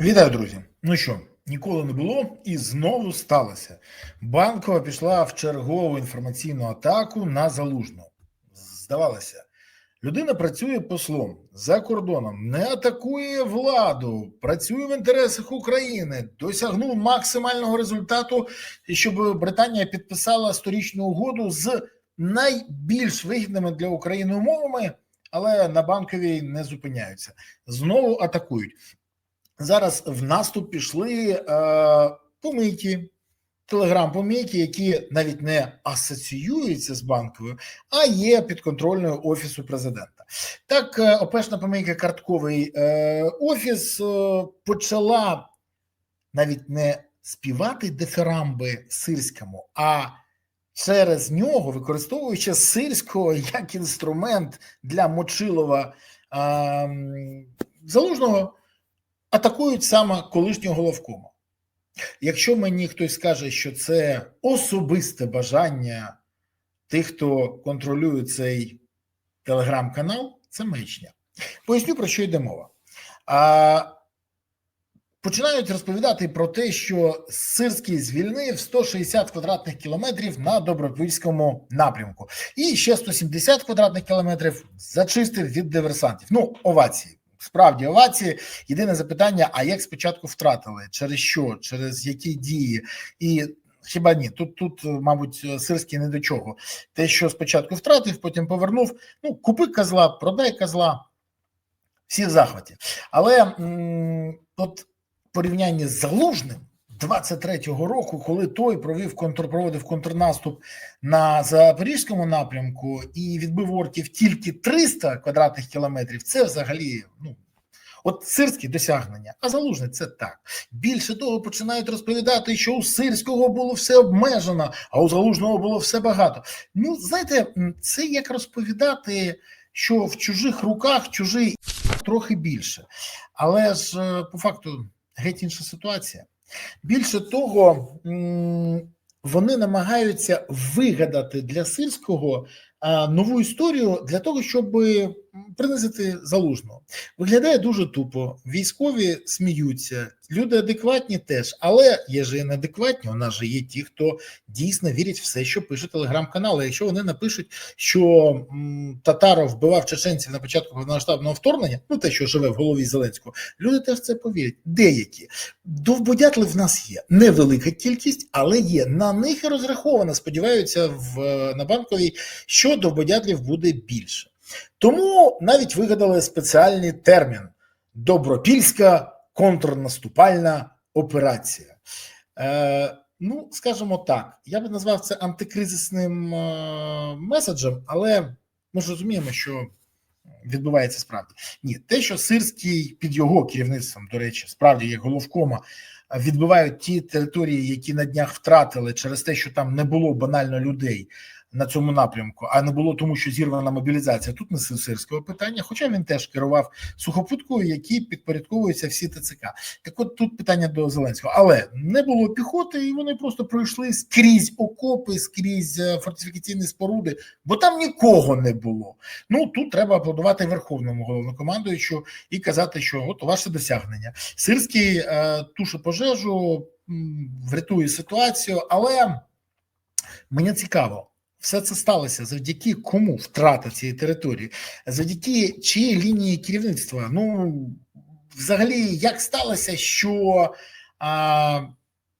Вітаю, друзі. Ну що, ніколи не було, і знову сталося. Банкова пішла в чергову інформаційну атаку на залужну. Здавалося, людина працює послом за кордоном, не атакує владу, працює в інтересах України, досягнув максимального результату, щоб Британія підписала сторічну угоду з найбільш вигідними для України умовами, але на банковій не зупиняються. Знову атакують. Зараз в наступ пішли е, помийки, телеграм-помийки, які навіть не асоціюються з банковою, а є підконтрольною офісу президента. Так, е, опешна помийка картковий е, офіс е, почала навіть не співати дифирамби сирському, а через нього, використовуючи сирського як інструмент для Мочилова е, залужного атакують саме колишнього головкома. Якщо мені хтось скаже, що це особисте бажання тих, хто контролює цей телеграм-канал, це маячня. Поясню, про що йде мова. А, Починають розповідати про те, що Сирський звільнив 160 квадратних кілометрів на Добропільському напрямку, і ще 170 квадратних кілометрів зачистив від диверсантів. Ну, овації справді овації. Єдине запитання: а як спочатку втратили? Через що? Через які дії? І хіба ні? Тут, тут, мабуть, сирський не до чого. Те, що спочатку втратив, потім повернув. Ну, купи козла, продай козла. Всі в захваті. Але м- от порівняння з залужним. 23-го року, коли той провів контр, проводив контрнаступ на запорізькому напрямку і відбив орків тільки 300 квадратних кілометрів, це взагалі ну от сирські досягнення. А залужне це так. Більше того, починають розповідати, що у сирського було все обмежено, а у залужного було все багато. Ну, знаєте, це як розповідати, що в чужих руках чужий трохи більше, але ж по факту геть інша ситуація. Більше того, вони намагаються вигадати для сирського нову історію для того, щоб принизити залужного. Виглядає дуже тупо. Військові сміються, люди адекватні теж, але є ж і неадекватні. У нас же є ті, хто дійсно вірять в все, що пише телеграм-канали. Якщо вони напишуть, що м, Татаров вбивав чеченців на початку повномасштабного вторгнення, ну те, що живе в голові Зеленського, люди теж це повірять. Деякі довбодятли в нас є невелика кількість, але є на них і розраховано. Сподіваються, в на банковій, що довбодятлів буде більше. Тому навіть вигадали спеціальний термін добропільська контрнаступальна операція. Е, Ну, скажімо так, я би назвав це антикризисним е, меседжем, але ми ж розуміємо, що відбувається справді. Ні, те, що Сирський під його керівництвом, до речі, справді як головкома, відбивають ті території, які на днях втратили через те, що там не було банально людей на цьому напрямку, а не було тому, що зірвана мобілізація. Тут не сирського питання, хоча він теж керував сухопуткою, які підпорядковуються всі ТЦК. Так, от тут питання до Зеленського, але не було піхоти, і вони просто пройшли скрізь окопи, скрізь е, фортифікаційні споруди, бо там нікого не було. Ну тут треба аплодувати верховному головнокомандуючу і казати, що от ваше досягнення. Сирський е, туше пожежу, врятує ситуацію, але мені цікаво. Все це сталося завдяки кому втрата цієї території, завдяки чиї лінії керівництва. Ну взагалі, як сталося, що а,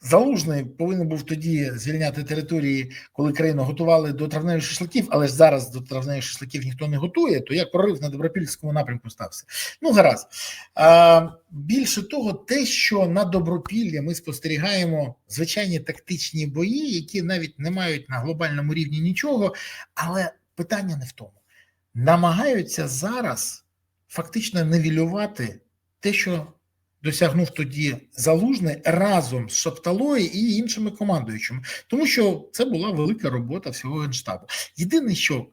Залужний повинен був тоді звільняти території, коли країну готували до травневих шашликів, але ж зараз до травневих шашликів ніхто не готує, то як прорив на добропільському напрямку стався. Ну, гаразд. А, Більше того, те, що на добропіллі ми спостерігаємо звичайні тактичні бої, які навіть не мають на глобальному рівні нічого, але питання не в тому. Намагаються зараз фактично невілювати те, що досягнув тоді залужний разом з Шапталою і іншими командуючими, тому що це була велика робота всього генштабу. Єдине, що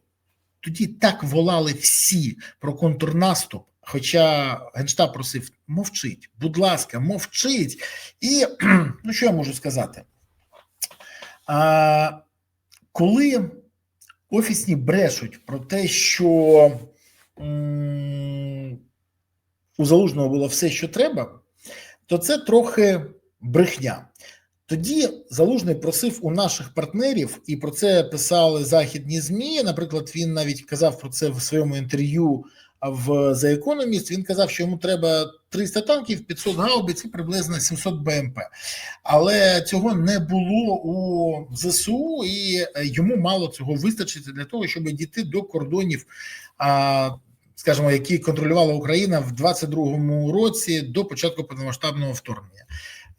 тоді так волали всі про контрнаступ. Хоча генштаб просив мовчить, будь ласка, мовчить. І ну що я можу сказати? А, Коли офісні брешуть про те, що м у залужного було все, що треба, то це трохи брехня. Тоді Залужний просив у наших партнерів, і про це писали західні змі. Наприклад, він навіть казав про це в своєму інтерв'ю в The Economist. Він казав, що йому треба 300 танків, 500 гаубиць і приблизно 700 БМП. Але цього не було у ЗСУ, і йому мало цього вистачити для того, щоб дійти до кордонів. Скажімо, які контролювала Україна в 22-му році до початку повномасштабного вторгнення.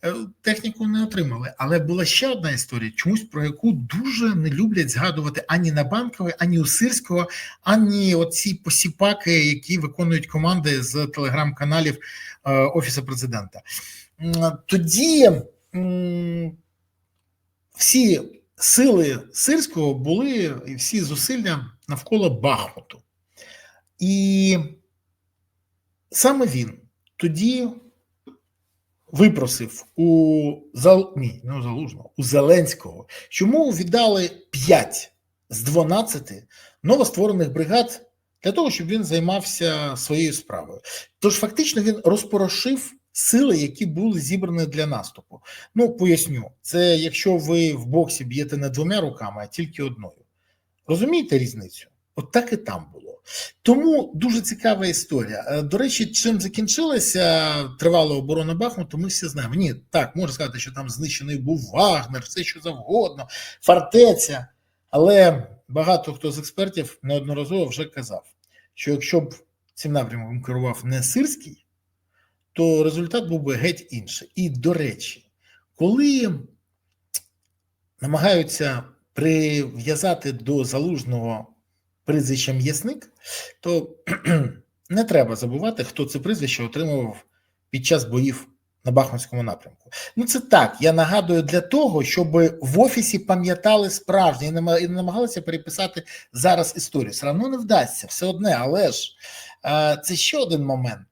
Е, техніку не отримали. Але була ще одна історія, чомусь про яку дуже не люблять згадувати ані на банкової, ані у Сирського, ані оці посіпаки, які виконують команди з телеграм-каналів е, Офісу президента. Тоді всі сили Сирського були і всі зусилля навколо Бахмуту. І саме він тоді випросив у Зал... Ні, не Залужного, у Зеленського, чому віддали 5 з 12 новостворених бригад для того, щоб він займався своєю справою. Тож фактично він розпорошив сили, які були зібрані для наступу. Ну, поясню, це якщо ви в боксі б'єте не двома руками, а тільки одною. Розумієте різницю? От так і там було. Тому дуже цікава історія. Е, до речі, чим закінчилася тривала оборона Бахмуту, ми всі знаємо. Ні, так можна сказати, що там знищений був Вагнер, все що завгодно, фортеця. Але багато хто з експертів неодноразово вже казав, що якщо б цим напрямком керував не Сирський, то результат був би геть інший. І до речі, коли намагаються прив'язати до залужного прізвища м'ясник, то не треба забувати, хто це прізвище отримував під час боїв на Бахмутському напрямку. Ну це так. Я нагадую для того, щоб в офісі пам'ятали справжнє і не намагалися переписати зараз історію. Все одно не вдасться, все одне, але ж це ще один момент.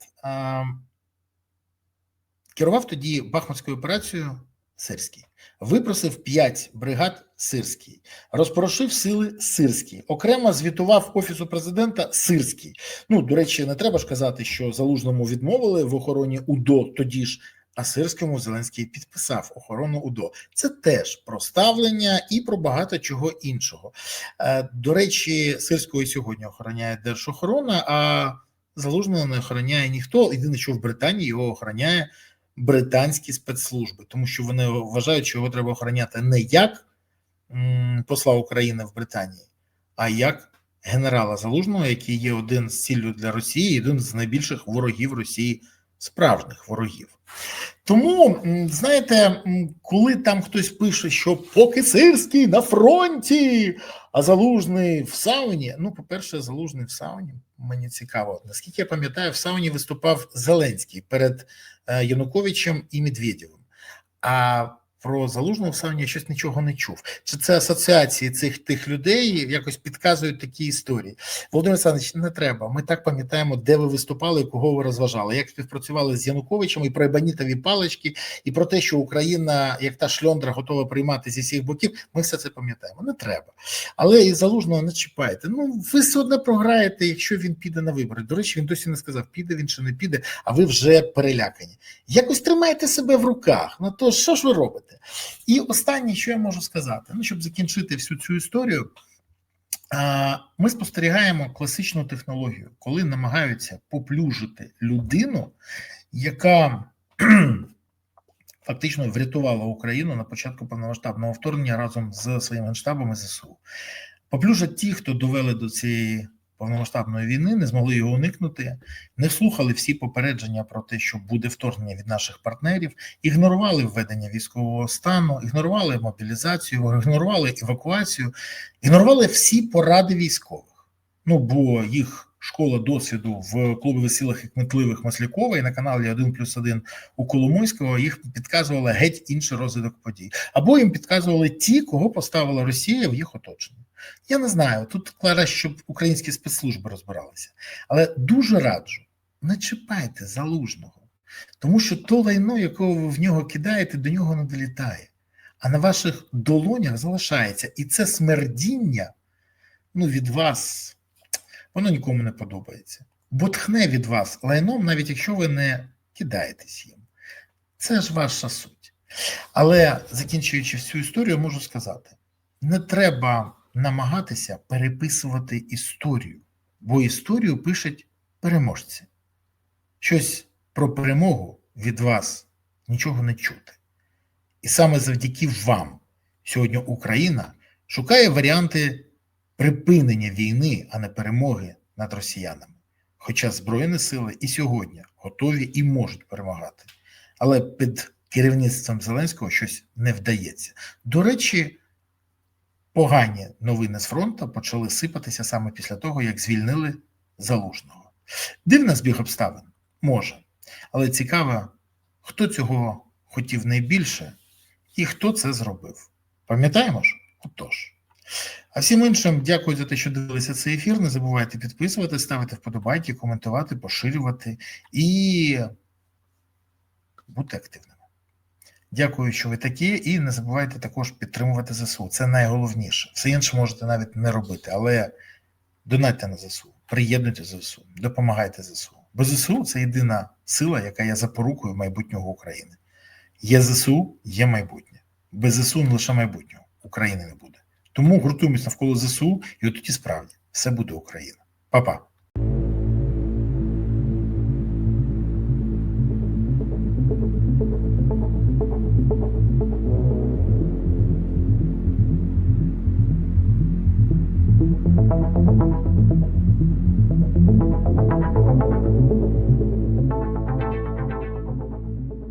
Керував тоді Бахмутською операцією Сирський випросив 5 бригад Сирський, розпорошив сили Сирський, окремо звітував офісу президента Сирський. Ну до речі, не треба ж казати, що залужному відмовили в охороні УДО тоді ж. А Сирському Зеленський підписав охорону УДО. Це теж про ставлення і про багато чого іншого. Е, до речі, Сирського сьогодні охороняє держохорона, а залужного не охороняє ніхто. Єдине, що в Британії його охороняє британські спецслужби, тому що вони вважають, що його треба охороняти не як посла України в Британії, а як генерала Залужного, який є один з ціллю для Росії, один з найбільших ворогів Росії, справжніх ворогів. Тому, знаєте, коли там хтось пише, що поки Сирський на фронті, а залужний в сауні. Ну, по-перше, залужний в сауні. Мені цікаво. Наскільки я пам'ятаю, в сауні виступав Зеленський перед е, Януковичем і Медведєвим. А про залужного в я щось нічого не чув. Чи це асоціації цих тих людей якось підказують такі історії? Володимир Олександрович, не треба. Ми так пам'ятаємо, де ви виступали і кого ви розважали, як співпрацювали з Януковичем і про ебанітові палички, і про те, що Україна, як та шльондра, готова приймати зі всіх боків. Ми все це пам'ятаємо. Не треба. Але і залужного не чіпайте. Ну ви все одно програєте, якщо він піде на вибори. До речі, він досі не сказав, піде він чи не піде, а ви вже перелякані. Якось тримайте себе в руках. Ну то що ж ви робите? Робити. І останнє, що я можу сказати, ну щоб закінчити всю цю історію, ми спостерігаємо класичну технологію, коли намагаються поплюжити людину, яка фактично врятувала Україну на початку повномасштабного вторгнення разом з своїм генштабом ЗСУ. Поплюжать ті, хто довели до цієї повномасштабної війни, не змогли його уникнути, не слухали всі попередження про те, що буде вторгнення від наших партнерів, ігнорували введення військового стану, ігнорували мобілізацію, ігнорували евакуацію, ігнорували всі поради військових. Ну бо їх. Школа досвіду в клубі весілих і кмітливих Маслякова і на каналі 1 плюс 1 у Коломойського їх підказували геть інший розвиток подій, або їм підказували ті, кого поставила Росія в їх оточенні. Я не знаю. Тут клара, щоб українські спецслужби розбиралися, але дуже раджу, не чіпайте залужного, тому що то лайно, якого ви в нього кидаєте, до нього не долітає, а на ваших долонях залишається. І це смердіння ну, від вас, воно нікому не подобається. Бо тхне від вас лайном, навіть якщо ви не кидаєтесь їм. Це ж ваша суть. Але закінчуючи всю історію, можу сказати: не треба намагатися переписувати історію, бо історію пишуть переможці. Щось про перемогу від вас нічого не чути. І саме завдяки вам сьогодні Україна шукає варіанти припинення війни, а не перемоги над росіянами. Хоча Збройні сили і сьогодні готові і можуть перемагати. Але під керівництвом Зеленського щось не вдається. До речі, погані новини з фронту почали сипатися саме після того, як звільнили залужного. Дивна збіг обставин може, але цікаво, хто цього хотів найбільше і хто це зробив. Пам'ятаємо ж? Отож. А всім іншим дякую за те, що дивилися цей ефір. Не забувайте підписувати, ставити вподобайки, коментувати, поширювати і бути активними. Дякую, що ви такі, і не забувайте також підтримувати ЗСУ. Це найголовніше. Все інше можете навіть не робити, але донатьте на ЗСУ, приєднуйте ЗСУ, допомагайте ЗСУ. Бо ЗСУ це єдина сила, яка є запорукою майбутнього України. Є ЗСУ, є майбутнє. Без ЗСУ не лише майбутнього України не буде. Тому гуртуємось навколо ЗСУ, і от тоді справді все буде Україна. Па-па.